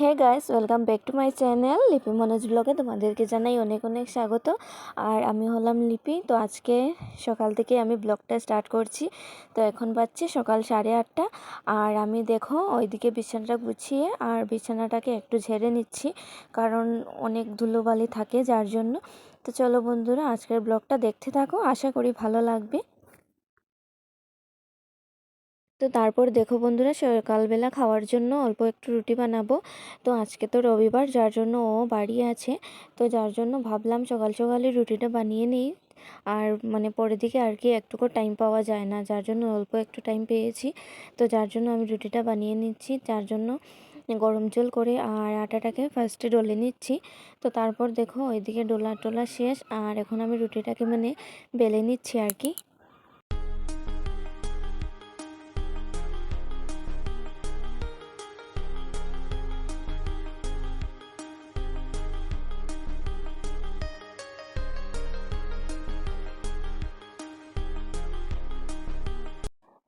Hey guys welcome back to my channel Lipi Manoj ব্লগে তোমাদেরকে জানাই অনেক অনেক স্বাগত। আর আমি হলাম লিপি। তো আজকে সকাল থেকে আমি ব্লগটা স্টার্ট করছি। তো এখন বাজছে সকাল সাড়ে আটটা। আর আমি দেখো, ওইদিকে বিছানাটা গুছিয়ে আর বিছানাটাকে একটু ঝেড়ে নিচ্ছি। কারণ অনেক ধুলোবালি থাকে যার জন্য। তো চলো বন্ধুরা, আজকের ব্লগটা দেখতে থাকো। আশা করি ভালো লাগবে। তো তারপর দেখো বন্ধুরা, সকালবেলা খাওয়ার জন্য অল্প একটু রুটি বানাবো। তো আজকে তো রবিবার, যার জন্য ও বাড়ি আছে। তো যার জন্য ভাবলাম সকাল সকালে রুটিটা বানিয়ে নিই। আর মানে পরের দিকে আর কি একটুকু টাইম পাওয়া যায় না, যার জন্য অল্প একটু টাইম পেয়েছি। তো যার জন্য আমি রুটিটা বানিয়ে নিচ্ছি। যার জন্য গরম জল করে আর আটাটাকে ফার্স্টে ডলে নিচ্ছি। তো তারপর দেখো ওইদিকে ডোলা টোলা শেষ। আর এখন আমি রুটিটাকে মানে বেলে নিচ্ছি আর কি।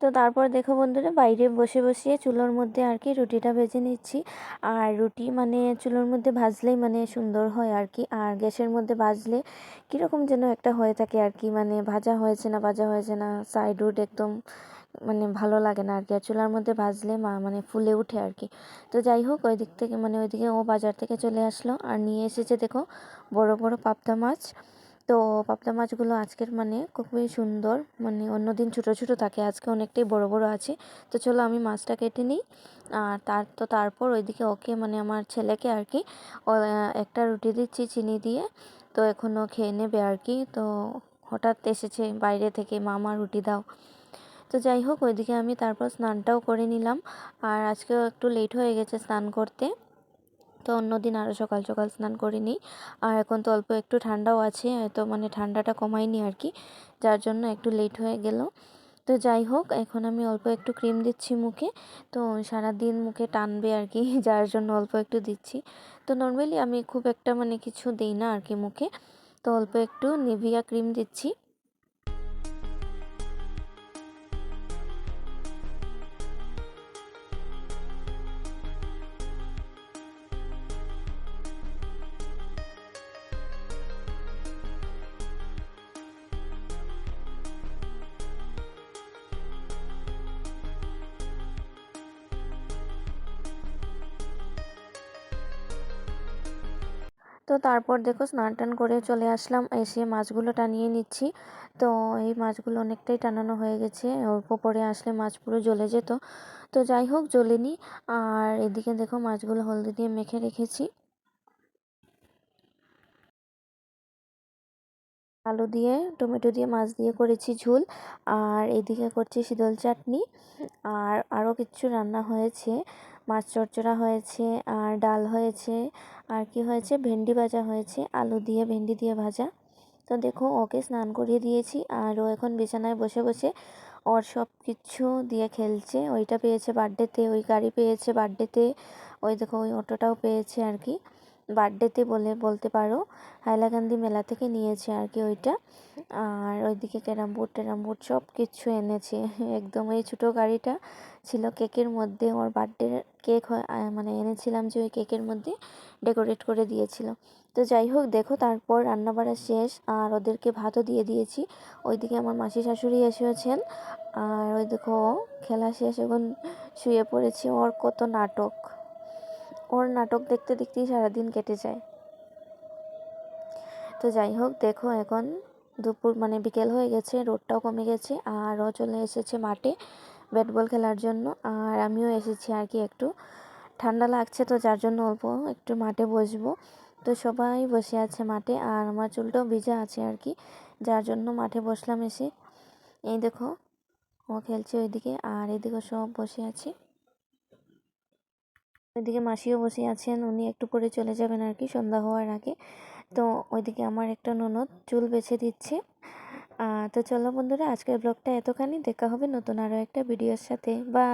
তো তারপর দেখো বন্ধুরা, বাইরে বসে বসিয়ে চুলোর মধ্যে আর কি রুটিটা ভেজে নিচ্ছি। আর রুটি মানে চুলোর মধ্যে ভাজলেই মানে সুন্দর হয় আর কি। আর গ্যাসের মধ্যে ভাজলে কীরকম যেন একটা হয়ে থাকে আর কি মানে ভাজা হয়েছে না ভাজা হয়েছে না সাইড রুট একদম মানে ভালো লাগে না আর কি। আর চুলার মধ্যে ভাজলে মা মানে ফুলে উঠে আর কি। তো যাই হোক, ওই দিক থেকে মানে ওইদিকে ও বাজার থেকে চলে আসলো। আর নিয়ে এসেছে দেখো বড় বড় পাবদা মাছ। তো পাবদা মাছগুলো আজকের মানে খুবই সুন্দর। মানে অন্যদিন ছোটো ছোটো থাকে, আজকে অনেকটাই বড় বড় আছে। তো চলো আমি মাছটা কেটে নিই। আর তার, তো তারপর ওইদিকে ওকে মানে আমার ছেলেকে আর কি একটা রুটি দিচ্ছি চিনি দিয়ে। তো এখনও খেয়ে নেবে আর কি। তো হঠাৎ এসেছে বাইরে থেকে, মামা রুটি দাও। তো যাই হোক, ওইদিকে আমি তারপর স্নানটাও করে নিলাম। আর আজকেও একটু লেট হয়ে গেছে স্নান করতে। তো অন্যদিন আরও সকাল সকাল স্নান করে নিই। আর এখন তো অল্প একটু ঠান্ডাও আছে, তো মানে ঠান্ডাটা কমায়নি আর কি, যার জন্য একটু লেট হয়ে গেল। তো যাই হোক, এখন আমি অল্প একটু ক্রিম দিচ্ছি মুখে, তো সারা দিন মুখে টানবে আর কি, যার জন্য অল্প একটু দিচ্ছি। তো নর্মালি আমি খুব একটা মানে কিছু দিই না আর কি মুখে, তো অল্প একটু নিভিয়া ক্রিম দিচ্ছি। তো তারপর দেখো স্নান টান করে চলে আসলাম, এসে মাছগুলো টানিয়ে নিচ্ছি। তো এই মাছগুলো অনেকটাই টানানো হয়ে গেছে অল্প পরে আসলে মাছ পুরো জ্বলে যেত। তো যাই হোক, জ্বলেনি। আর এদিকে দেখো মাছগুলো হলদি দিয়ে মেখে রেখেছি। আলু দিয়ে, টমেটো দিয়ে, মাছ দিয়ে করেছি ঝুল। আর এদিকে করছি শীতল চাটনি। আর আরও কিছু রান্না হয়েছে। মাছ চচ্চড়া হয়েছে, আর ডাল হয়েছে, আর কি হয়েছে? ভেন্ডি ভাজা হয়েছে, আলু দিয়ে, ভেন্ডি দিয়ে ভাজা। তো দেখো, ওকে স্নান করিয়ে দিয়েছি, আর ও এখন বিছানায় বসে বসে ওর সব কিছু দিয়ে খেলছে। ওইটা পেয়েছে বার্থডেতে ওই গাড়ি পেয়েছে বার্থডেতে ওই দেখো, ওই অটোটাও পেয়েছে আর কি। বার্থডেতে বলে, বলতে পারো হাইলাকান্দি মেলা থেকে নিয়েছে আর কি ওইটা। আর ওইদিকে ক্যারাম বোর্ড ট্যারাম বোর্ড সব কিছু এনেছে। একদম এই ছোটো গাড়িটা ছিল কেকের মধ্যে। ওর বার্থডে কেক হয় মানে এনেছিলাম যে ওই কেকের মধ্যে ডেকোরেট করে দিয়েছিল। তো যাই হোক, দেখো তারপর রান্না বাড়া শেষ। আর ওদেরকে ভাতও দিয়ে দিয়েছি। ওইদিকে আমার মাসি শাশুড়ি এসেছেন আর ওই দেখো, খেলা শেষ এখন শুয়ে পড়েছি। ওর কত নাটক। ওর নাটক দেখতে দেখতেই সারাদিন কেটে যায়। তো যাই হোক, দেখো এখন দুপুর মানে বিকেল হয়ে গেছে, রোদটাও কমে গেছে, আর ও চলে এসেছে মাঠে ব্যাট বল খেলার জন্য, আর আমিও এসেছি আর কি একটু। ঠান্ডা লাগছে তো, যার জন্য অল্প একটু মাঠে বসবো। তো সবাই বসে আছে মাঠে, আর আমার চুলটাও ভিজা আছে আর কি, যার জন্য মাঠে বসলাম এসে। এই দেখো, ও খেলছে ওইদিকে, আর এদিকে সব বসে আছে। ওইদিকে মাসিও বসে আছেন, উনি একটু করে চলে যাবেন আর কি, সন্ধ্যা হওয়ার আগে। তো ওইদিকে আমার একটা ননদ চুল বেছে দিচ্ছে। তো চলো বন্ধুরা, আজকের ব্লগটা এতখানি। দেখা হবে নতুন আরও একটা ভিডিওর সাথে। বা